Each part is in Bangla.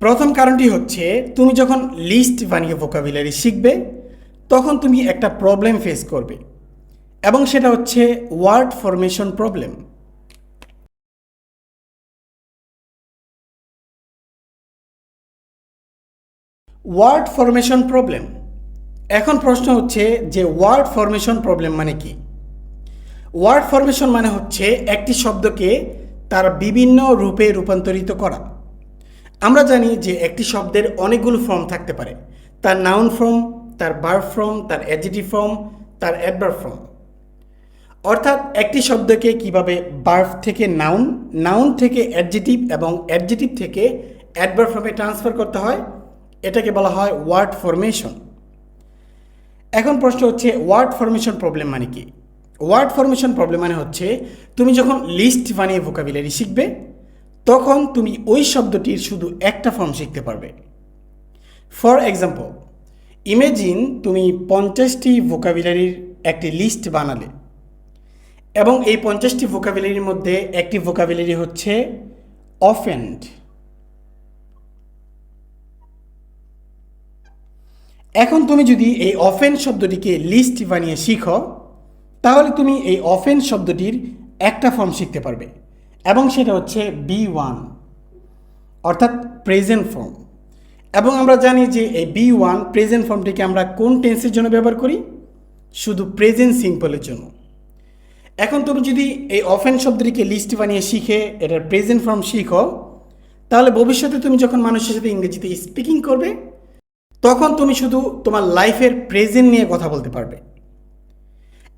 প্রথম কারণটি হচ্ছে, তুমি যখন লিস্ট বানিয়ে ভোকাবুলারি শিখবে, তখন তুমি একটা প্রবলেম ফেস করবে। এবং সেটা হচ্ছে word formation problem word formation problem এখন প্রশ্ন হচ্ছে যে ওয়ার্ড ফরমেশন প্রবলেম মানে কি? ওয়ার্ড ফরমেশন মানে হচ্ছে একটি শব্দকে তার বিভিন্ন রূপে রূপান্তরিত করা। আমরা জানি যে একটি শব্দের অনেকগুলো ফর্ম থাকতে পারে। তার নাউন ফর্ম তার বার ফর্ম তার অ্যাজিটিভ ফর্ম তার অ্যাডভার ফর্ম অর্থাৎ একটি শব্দকে কীভাবে বার্ফ থেকে নাউন নাউন থেকে অ্যাডজেটিভ এবং অ্যাডজেটিভ থেকে অ্যাডভার ফর্মে ট্রান্সফার করতে হয়, এটাকে বলা হয় ওয়ার্ড ফরমেশন এখন প্রশ্ন হচ্ছে ওয়ার্ড ফরমেশন প্রবলেম মানে কি? ওয়ার্ড ফরমেশন প্রবলেম মানে হচ্ছে, তুমি যখন লিস্ট বানিয়ে ভোকাবিলারি শিখবে তখন তুমি ওই শব্দটির শুধু একটা ফর্ম শিখতে পারবে। ফর এক্সাম্পল ইমেজিন তুমি পঞ্চাশটি ভোকাবিলারির একটি লিস্ট বানালে এবং এই পঞ্চাশটি ভোকাবিলারির মধ্যে একটি ভোকাবিলারি হচ্ছে অফেন্ড এখন তুমি যদি এই অফেন শব্দটিকে লিস্ট বানিয়ে শিখো, তাহলে তুমি এই অফেন শব্দটির একটা ফর্ম শিখতে পারবে। এবং সেটা হচ্ছে বি ওয়ান অর্থাৎ প্রেজেন্ট ফর্ম এবং আমরা জানি যে এই বি ওয়ান প্রেজেন্ট ফর্মটিকে আমরা কোন টেন্সের জন্য ব্যবহার করি? শুধু প্রেজেন্ট সিম্পলের জন্য। এখন তুমি যদি এই অফেন শব্দটিকে লিস্ট বানিয়ে শিখে এটার প্রেজেন্ট ফর্ম শিখো, তাহলে ভবিষ্যতে তুমি যখন মানুষের সাথে ইংরেজিতে স্পিকিং করবে, তখন তুমি শুধু তোমার লাইফের প্রেজেন্ট নিয়ে কথা বলতে পারবে।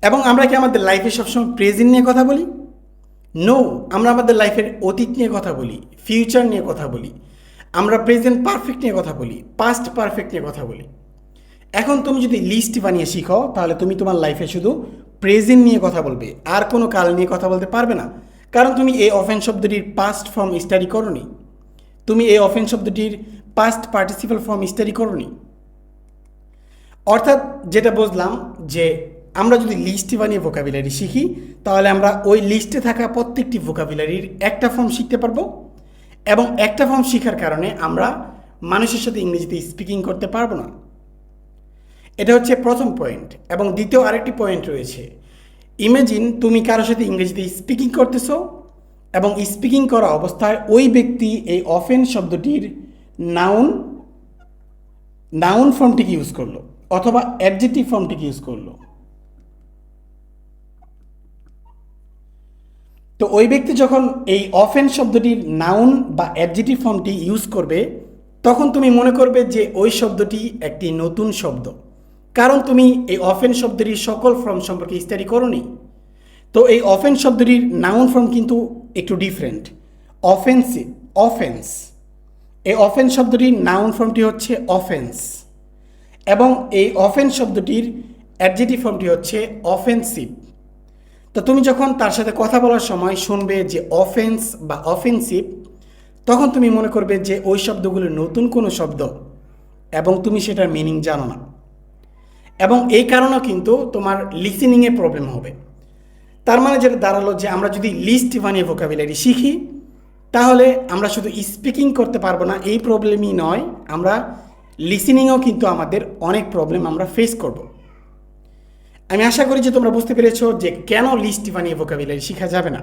এবং আমরা কি আমাদের লাইফে সবসময় প্রেজেন্ট নিয়ে কথা বলি? নো আমরা আমাদের লাইফের অতীত নিয়ে কথা বলি ফিউচার নিয়ে কথা বলি, আমরা প্রেজেন্ট পারফেক্ট নিয়ে কথা বলি পাস্ট পারফেক্ট নিয়ে কথা বলি। এখন তুমি যদি লিস্ট বানিয়ে শিখো, তাহলে তুমি তোমার লাইফে শুধু প্রেজেন্ট নিয়ে কথা বলবে, আর কোনো কাল নিয়ে কথা বলতে পারবে না। কারণ তুমি এই অফেন শব্দটির পাস্ট ফর্ম স্টাডি করনি। তুমি এই অফেন শব্দটির পাস্ট পার্টিসিপাল ফর্ম স্টাডি করনি। অর্থাৎ যেটা বুঝলাম যে আমরা যদি লিস্ট বানিয়ে ভোকাবিলারি শিখি, তাহলে আমরা ওই লিস্টে থাকা প্রত্যেকটি ভোকাবিলারির একটা ফর্ম শিখতে পারব এবং একটা ফর্ম শেখার কারণে আমরা মানুষের সাথে ইংরেজিতে স্পিকিং করতে পারব না। এটা হচ্ছে প্রথম পয়েন্ট এবং দ্বিতীয় আরেকটি পয়েন্ট রয়েছে। ইমেজিন তুমি কারোর সাথে ইংরেজিতে স্পিকিং করতেছো এবং স্পিকিং করা অবস্থায় ওই ব্যক্তি এই অফেন শব্দটির নাউন নাউন ফর্মটিকে ইউজ করল অথবা অ্যাডজেটিভ ফর্মটিকে ইউজ করল। তো ওই ব্যক্তি যখন এই অফেন শব্দটির নাউন বা অ্যাডজেটিভ ফর্মটি ইউজ করবে, তখন তুমি মনে করবে যে ওই শব্দটি একটি নতুন শব্দ। কারণ তুমি এই অফেন শব্দটির সকল ফর্ম সম্পর্কে স্টাডি করনি। তো এই অফেন শব্দটির নাউন ফর্ম কিন্তু একটু ডিফারেন্ট অফেন্সিভ অফেন্স এই অফেন্স শব্দটির নাউন ফর্মটি হচ্ছে অফেন্স এবং এই অফেন্স শব্দটির অ্যাডজেটিভ ফর্মটি হচ্ছে অফেন্সিভ তো তুমি যখন তার সাথে কথা বলার সময় শুনবে যে অফেন্স বা অফেন্সিভ তখন তুমি মনে করবে যে ওই শব্দগুলো নতুন কোনো শব্দ এবং তুমি সেটার মিনিং জানো না। এবং এই কারণেও কিন্তু তোমার লিসেনিংয়ে প্রবলেম হবে। তার মানে যেটা দাঁড়াল যে আমরা যদি লিস্ট বানিয়ে ভোকাবিলারি শিখি, তাহলে আমরা শুধু স্পিকিং করতে পারব না, এই প্রবলেমই নয়, আমরা লিসেনিংয়েও কিন্তু আমাদের অনেক প্রবলেম আমরা ফেস করব। আমি আশা করি যে তোমরা বুঝতে পেরেছ যে কেন লিস্ট বানিয়ে ভোকাবিলারি শেখা যাবে না।